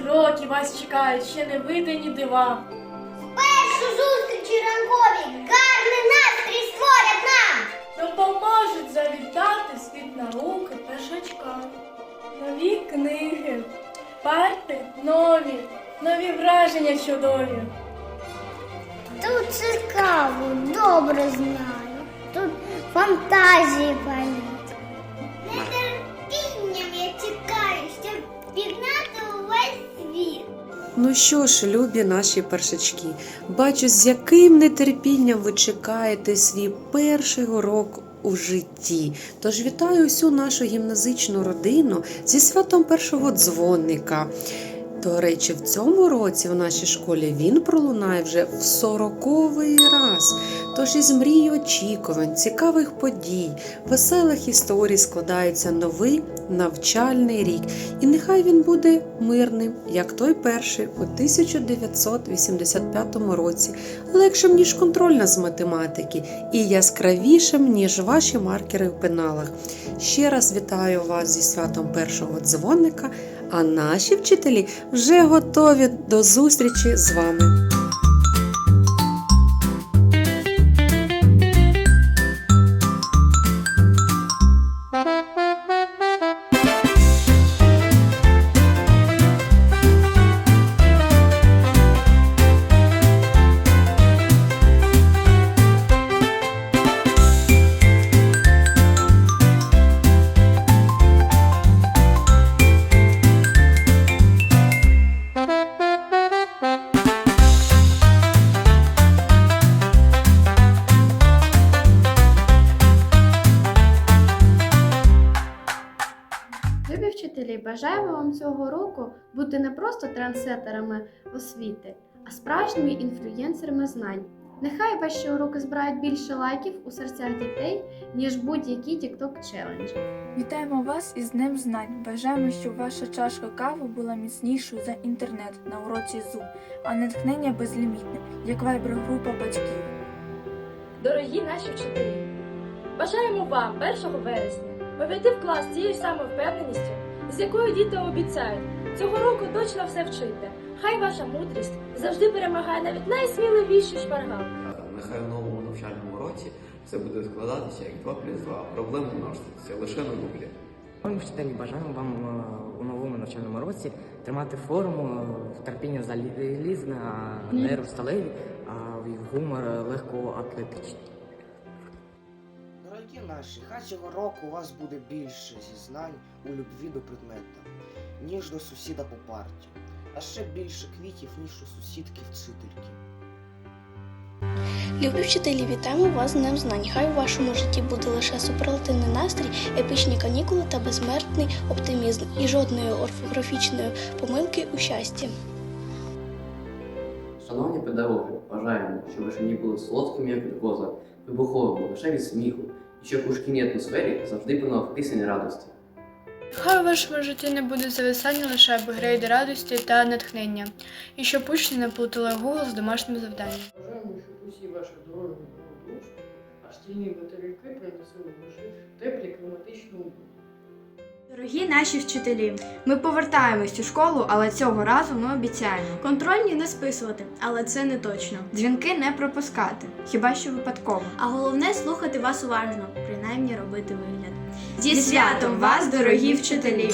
уроки вас чекають, ще не видані дива. Першу зустрічі ранкові гарний настрій створять нам. Допоможуть завітати світ науки першачка. Нові книги, парти нові, нові враження чудові. Тут цікаво, добре знаю. Тут фантазії палять. Ну що ж, любі наші першачки, бачу, з яким нетерпінням ви чекаєте свій перший урок у житті. Тож вітаю усю нашу гімназичну родину зі святом першого дзвоника. До речі, в цьому році в нашій школі він пролунає вже в сороковий раз. Тож із мрій очікувань, цікавих подій, веселих історій складається новий навчальний рік. І нехай він буде мирним, як той перший у 1985 році, легшим, ніж контрольна з математики, і яскравішим, ніж ваші маркери в пеналах. Ще раз вітаю вас зі святом першого дзвоника, а наші вчителі вже готові до зустрічі з вами. Любі вчителі, бажаємо вам цього року бути не просто трансетерами освіти, а справжніми інфлюєнсерами знань. Нехай ваші уроки збирають більше лайків у серцях дітей, ніж будь-які TikTok челенджі. Вітаємо вас із Днем Знань. Бажаємо, щоб ваша чашка кави була міцнішою за інтернет на уроці Zoom, а натхнення безлімітне, як вайбер-група батьків. Дорогі наші вчителі, бажаємо вам 1 вересня увійти в клас з тією самою впевненістю, з якою діти обіцяють. Цього року точно все вчити. Хай ваша мудрість завжди перемагає навіть найсміливіші шпаргалки. Нехай у новому навчальному році все буде складатися як 2 плюс 2. Проблем не множиться лише на дублі. Ми вчителі бажаємо вам е, у новому навчальному році тримати форму, е, терпіння залізне, а нерв сталеві, а гумор легко атлетичний. Наші, хай цього року у вас буде більше зізнань у любві до предмета, ніж до сусіда по парті, а ще більше квітів, ніж у сусідки вчительки. Любі вчителі, вітаємо вас з Днем Знань. Хай у вашому житті буде лише суперлативний настрій, епічні канікули та безсмертний оптимізм і жодної орфографічної помилки у щасті. Шановні педагоги, бажаємо, щоб ваші дні були солодкими, як глюкоза, вибуховими лише від сміху, і щоб у шкільній атмосфері завжди панував кисень радості. Хай у вашому житті не буде зависання лише апгрейди радості та натхнення, і щоб учні не плутали Google з домашнім завданням. Бажаємо, щоб усі ваші дороги були дощ, а шкільні батарейки приносили лише теплі кліматичні умови. Дорогі наші вчителі, ми повертаємось у школу, але цього разу ми обіцяємо. Контрольні не списувати, але це не точно. Дзвінки не пропускати, хіба що випадково. А головне слухати вас уважно, принаймні робити вигляд. Зі святом вас, дорогі вчителі!